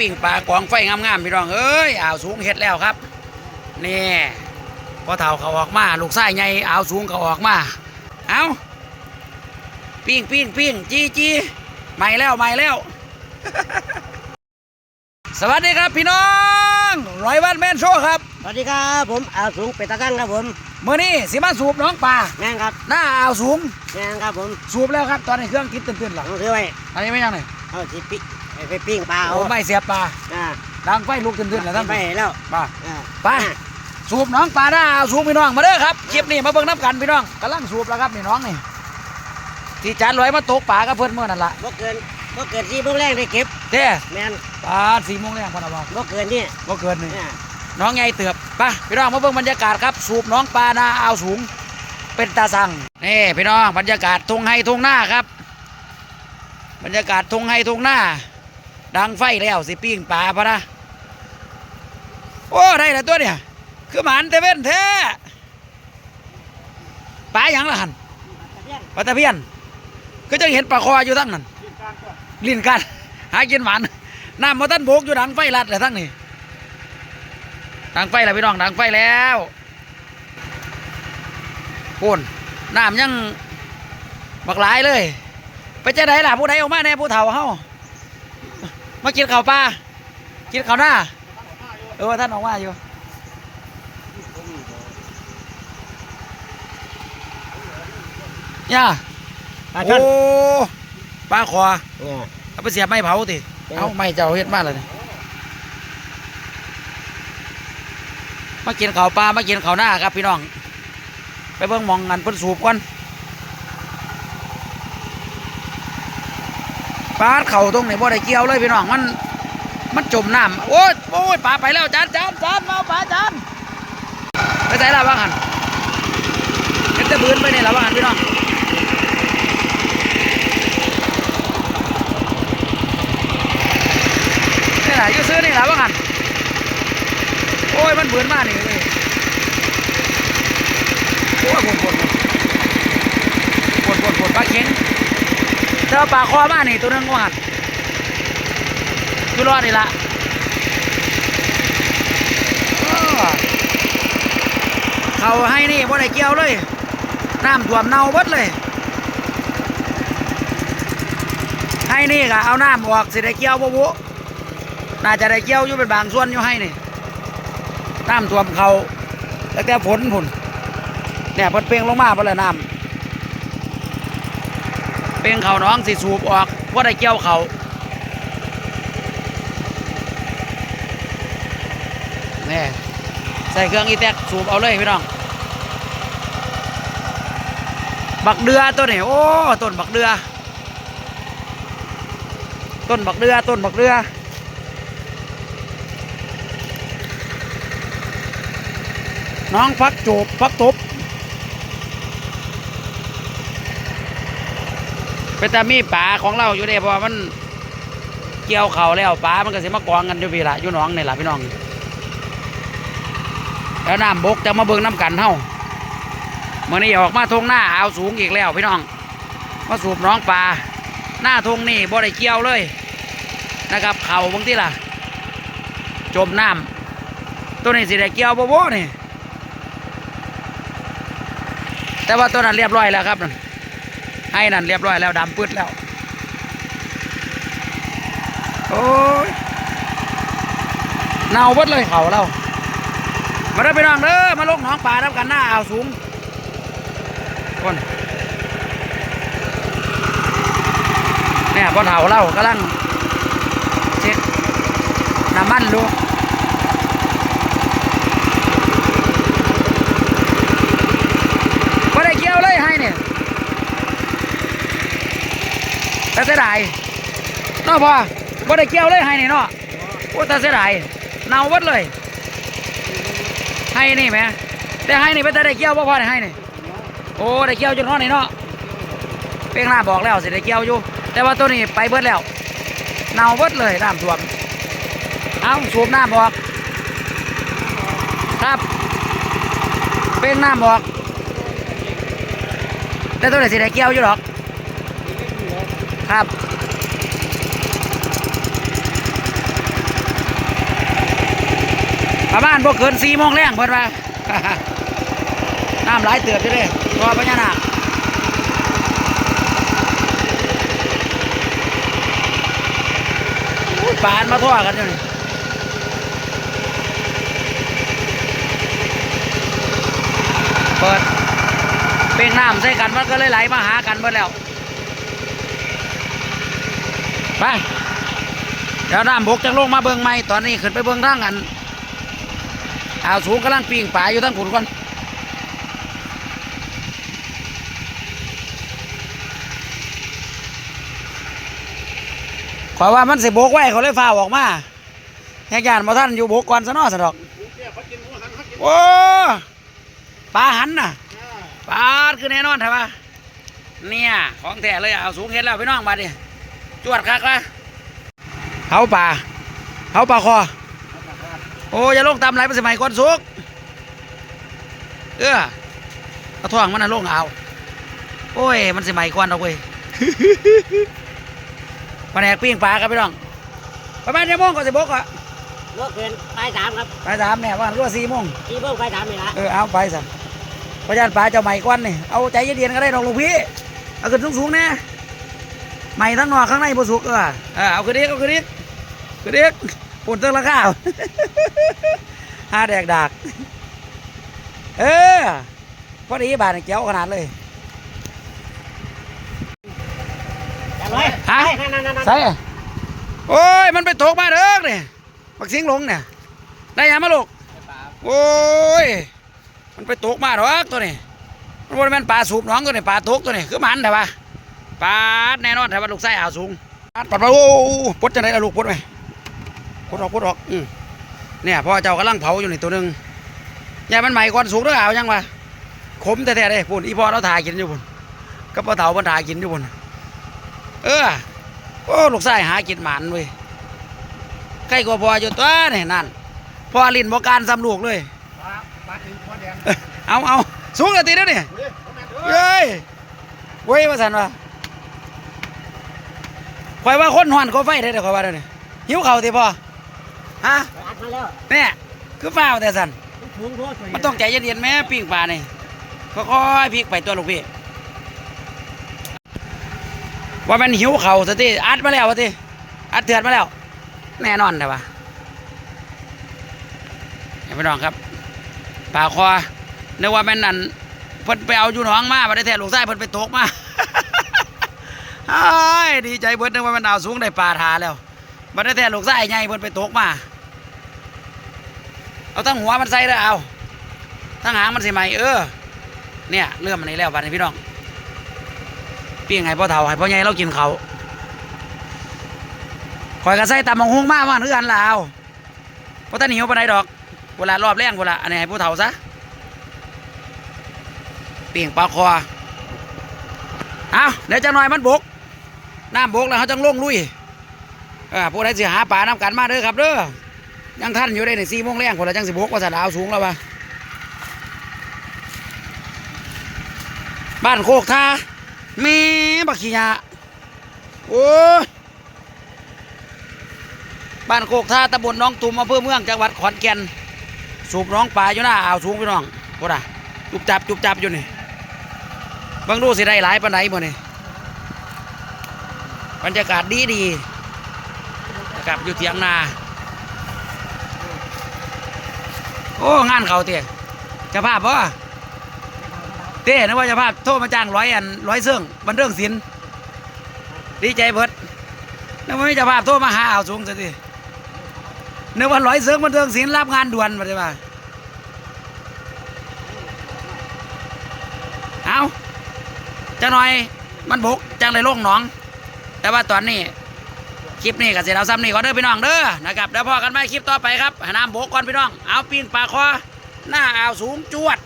ปิ้งปลากองไฟงามๆพี่น้องเอ้ยอ่าวสูงเฮ็ดแล้วครับนี่พอเท่าเขาออกมา ลูกไส้ใหญ่อ่าวสูงเขาออกมา เอาปิ้งปิ้งปิ้งจี้จี้ใหม่แล้วใหม่แล้ว สวัสดีครับพี่น้องร้อยวันแมนโชว์ครับสวัสดีครับผมอาวสูงเป็ดตาตั้งครับผมเมื่อนี้สิมาสูบน้องปลาแม่งครับหน้าอ่าวสูงแม่งครับผมสูบแล้วครับตอนนี้เครื่องคิดตื่นๆหลังต้องซื้อไว้อันนี้ไม่ยังไงเอาสิปิ ไปปิ้งปลาเอาโอ้ไม่เสียบปลาอ่าดังไฟลุกตื่นๆแล้วท่านไปแล้วปลาอ่าไปสูบน้องปลาหน้าเอาสูบพี่น้องมาเด้อครับคลิปนี้มาเบิ่งน้ำกันพี่น้องกำลังสูบแล้วครับนี่น้องนี่ที่จานลอยมาตกปลากับเพื่อนเมื่อนั่นละบ่เกินบ่เกินสี่โมงแรกได้เก็บเด้แม่นปลาสี่โมงแรงพอนะบอกบ่เกินนี่ก็เกินนี่อ่าน้องไงเตือบไปพี่น้องมาเบิ่งบรรยากาศครับ สูบน้องปลาหน้าเอาสูง เป็นตาสั่งนี่พี่น้องบรรยากาศทุ่งไฮทุ่งหน้าครับ บรรยากาศทุ่งไฮทุ่งหน้า ดังไฟแล้วสิปิ้งปลาพะนะโอ้ได้แล้วตัวเนี่ย คือหมันเตเว่นแท้ปลาหยังละหันปลาตะเพียน ก็จะเห็นปลาคออยู่ทั้งนั้นลิ้นกันหากินหวานน้ำมาตั้นโบกอยู่ดังไฟลัดเลยทั้งนี้ดังไฟแล้วพี่น้องดังไฟแล้วพูนน้ำยังบักหลายเลย ไปเจะไหนล่ะผู้ใดออกมาแน่ผู้เฒ่าเฮา มากินข้าวปลากินข้าวหน้าเออท่านออกมาอยู่ย่าปลาโอ้ช่อนปลาคอเนี่ยเอาไปเสียบไม้เผาติเออเอาไม้เจ้าเฮ็ดมาเลยนี่มากินข้าวปลามากินข้าวหน้าครับพี่น้อง ไปเบิ่งหมองงันเพิ่นสูบก่อน ปลาเข่าตรงไหนบ่ได้เกี่ยวเลยพี่น้องมันมันจมน้ำโอ้ยโอ้ยปลาไปแล้วจานจานจานมาปลาจานไปใส่ละบ้างหันเห็นแต่บืนไปนี่ละบ้างหันพี่น้องนี่แหละยูซื้อนี่แหละว่างันโอ้ยมันเบื่อมากนี่เลยโอ้ยปวดปวดปวดปวดปวดปลาเข็ง เจอปลาคอมานี่ตัวนึงว่างันอยู่รอดนี่ละเขาให้นี่บ่ได้เกี่ยวเลยน้ำท่วมเน่าเบิดเลย ให้นี่ก็เอาน้ำออกสิได้เกี่ยวบ่บุน่าจะได้เกี่ยวอยู่เป็นบางส่วนอยู่ให้นี่น้ำท่วมเขาแต่แต่ฝนผุนเนี่ยพิ่นเปียงลงมาเพิ่นเลยน้ำ เปลียงเขาน้องสิสูบออกว่าได้เกี่ยวเขาเนี่ยใส่เครื่องอีแตกสูบเอาเลยพี่น้อง บักเดือตัวนี้โอ้ต้นบักเดือต้นบักเดือต้นบักเดือน้องพักจูบพักตบ เป็นแต่มีป่าของเราอยู่เด้เพราะว่ามันเกี่ยวเขาแล้วป่ามันก็เสิมากองกันอยู่พี่ละอยู่หน้องนี่ละพี่น้องแล้วน้ำบกจะมาเบิ่งน้ำกันเท่าเมื่อนี้ออกมาทงหน้าเอาสูงอีกแล้วพี่น้องมาสูบน้องปลาหน้าทงนี่บ่ได้เกี่ยวเลยนะครับ เขาบางที่ล่ะ จมน้ำตัวนี้สิได้เกี่ยวบ่บ่นี่แต่ว่าตัวนั้นเรียบร้อยแล้วครับนั่น ให้นั่นเรียบร้อยแล้วดำปื้ดแล้ว โอ้ยเน่าเบดเลยเขาเรามาเด้อพี่น้องเด้อมาลงหนองป่ารับกันหน้าอ่าวสูงคนเนี่ยพอเถาเรากำลังเช็ดน้ำมันดูบ่ได้เกี่ยวเลยให้เนี่ย แต่เสียดายเนาะพ่อบ่ได้เกี่ยวเลยให้นี่เนาะโอ้แต่เสียดายเน่าหมดเลยให้นี่แหมแต่ให้นี่เป็นแต่ได้เกี่ยวบ่พอได้ให้นี่โอ้ได้เกี่ยวจนฮอดนี่เนาะเพียงหน้าบอกแล้วสิได้เกี่ยวอยู่ แต่ว่าตัวนี้ไปเบิดแล้วเน่าเบิดเลยน้ำท่วมเอาสูบน้ำออกครับเพียงน้ำออกแต่ตัวไหนสิได้เกี่ยวอยู่หรอก ครับ ประมาณบ่เกินสี่โมงแรงเพิ่นว่าน้ำไหลเตือบอยู่เลยตัวพญานาคปานมาทั่วกันอยู่นี่เปิดเป่งน้ำใส่กันมันก็เลยไหลมาหากันเบิดแล้ว ไปเดี๋ยวน้ำบกจะลงมาเบิงใหม่ตอนนี้ขึ้นไปเบิงทางอันเอาสูงกำลังปีงป่าอยู่ทั้งขุนก่อนขอว่ามันสิบกไว้เขาเลยฟ้าออกมาแหกยานมาท่านอยู่บกก่อนซะนอสะดอกโอ้ปลาหันน่ะปลาคือแน่นอนใช่ปะเนี่ย ของแท้เลยเอาสูงเห็นแล้วพี่น้องมาดิ จวดคักละเฮาป่าเฮาป่าคอ โอ้อย่าลงตามไหลไปสมัยก่อนสุก เออเอาท่องมันน่ะลงเอา โอ้ย มันสมัยก่อนเอาเว้ยแผนกปิ้งปลาครับพี่น้อง ประมาณเจ็ดโมงก็สิบกอะรถเกินไปสามครับไปสามเนี่ยว่าก็สี่โมงสี่โมงไปสามนี่ละเออเอาไปสัพระยานปลาเจ้าใหม่ก้อนนี่เอาใจเย็นๆก็ได้ดอกลูกพี่ เอาขึ้นสูงๆแน่ ใหม่ทั้งนอกข้างในบ่สุกเออเออเอาขึ้นอีกเอาขึ้นอีกขึ้นอีกปุ่นเติ้งละข้าวห้าแดกดากเออพอดีบาทนี่เจ้าขนาดเลยจับไว้ฮะนั่นนั่นนั่นใส่โอ้ย มันไปตกมาเด้อเนี่ยปักสิงหลงเนี่ยได้ยังมาลูกโอ้ย มันไปตกมาดอกตัวนี้มันบ่ได้แม่นปลาสูบหน้องตัวนี้ปลาตกตัวนี้คือมันแต่ว่า ปลาแน่นอนแต่ว่าลูกไส้อ่าวสูงปลาปลาโอ้ปลดจะไหนล่ะลูกปลดไหมปลดออกปลดออกอืมเนี่ยพ่อเจ้ากำลังเผาอยู่นี่ตัวหนึงอย่ามันใหม่ก่อนสูงเด้ออ่าวยังวะขมแท้ๆเลยปุ่นอีพ่อเราถ่ายกินอยู่ปุ่นกับพ่อเฒ่ามันถ่ายกินอยู่ปุ่นเออโอ้ลูกไส้หากินหมันเว้ยใกล้กว่าพ่ออยู่ตัวนี่นั่นพ่อลิ้นบ่การซ้ำลูกเลยปลาถึงหัวแดงเอาเอาสูงกว่าตีแล้วนี่เฮ้ยพ่อแม่เอ้ยเฮ้ยเว้ยว่าสันว่า ข่อยว่าคนหอนเขาไฟได้เด้อข่อยว่าเดี๋ยวนี้หิวเข่าวติพ่อฮะอัดมาแล้วเนี่ยคือฟ้าวแต่สันถุงโทษมันต้องใจเย็นๆแม่ปิ้งปลานี่ค่อยๆพลิกไปตัวลูกพี่ว่ามันหิวเข่าวสติอัดมาแล้ววะติอัดเถื่อนมาแล้ว แน่นอนแต่ว่าเห็นพี่น้องครับปลาคอนึกว่าแม่นนั่นเพิ่นไปเอาอยู่หนองมาบ่ได้แท้ลูกชายเพิ่นไปตกมา อ้ายดีใจเบิดนึกว่ามันดาวสูงได้ปลาทาแล้วบ่ได้แท้ลูกชายใหญ่เพิ่นไปตกมา เอาทั้งหัวมันใส่แล้วเอาทั้งหางมันสิไหมเออ เนี่ยเรื่องมันนี้แล้วบัดนี้พี่น้องเปียงให้พ่อเฒ่าให้พ่อใหญ่เรากินเขาคอยกระใส่ตำมังฮุงมากว่าเพื่อนลาวเพราะท่านหิวปานใดดอกเวลารอบแรงเวลาอันนี้ให้ผู้เฒ่าซะเปียงปลาคอ เอาเดี๋ยวจะหน่อยมันบุก น้ำบกแล้วเขาจังลงลุยเออผู้ใดสิหาปลาน้ำกันมาเด้อครับเด้อยังท่านอยู่ได้ในสี่โมงแรงคนละจังสิบกว่าสนาวสูงแล้ววะบ้านโคกท่ามีบักขี้ยาโอ้บ้านโคกท่าตำบลน้องตุ่มอำเภอเมืองจังหวัดขอนแก่น สูบน้องปลาอยู่หน้าอ่าวสูงพี่น้องโคตรจุบจับจุบจับอยู่นี่บางดูสิได้หลายปานไหนบ่นี่ บรรยากาศดีดีๆนะครับอยู่เถียงนา โอ้งานเขาเตี้ยจะภาพบ่เต้นึกว่าจะภาพโทรมาจ้างร้อยอันร้อยเสื่องบันเรื่องศิลดีใจเบิดนึกว่าไม่จะภาพโทรมาหาเอาสูงสิทีนึกว่าร้อยเสื่องบันเรื่องศิลรับงานด่วนมาใช่ปะเอาจะหน่อยมันบกจังเลยลงหนอง แต่ว่าตอนนี้คลิปนี้ก็เสร็จแล้วซ้ำนี่ก็เด้อพี่น้องเด้อนะครับเดี๋ยวพอกันใหม่คลิปต่อไปครับหาน้ำโบกก่อนพี่น้อง เอาปิ้งปลาคอหน้าอ่าวสูงจวด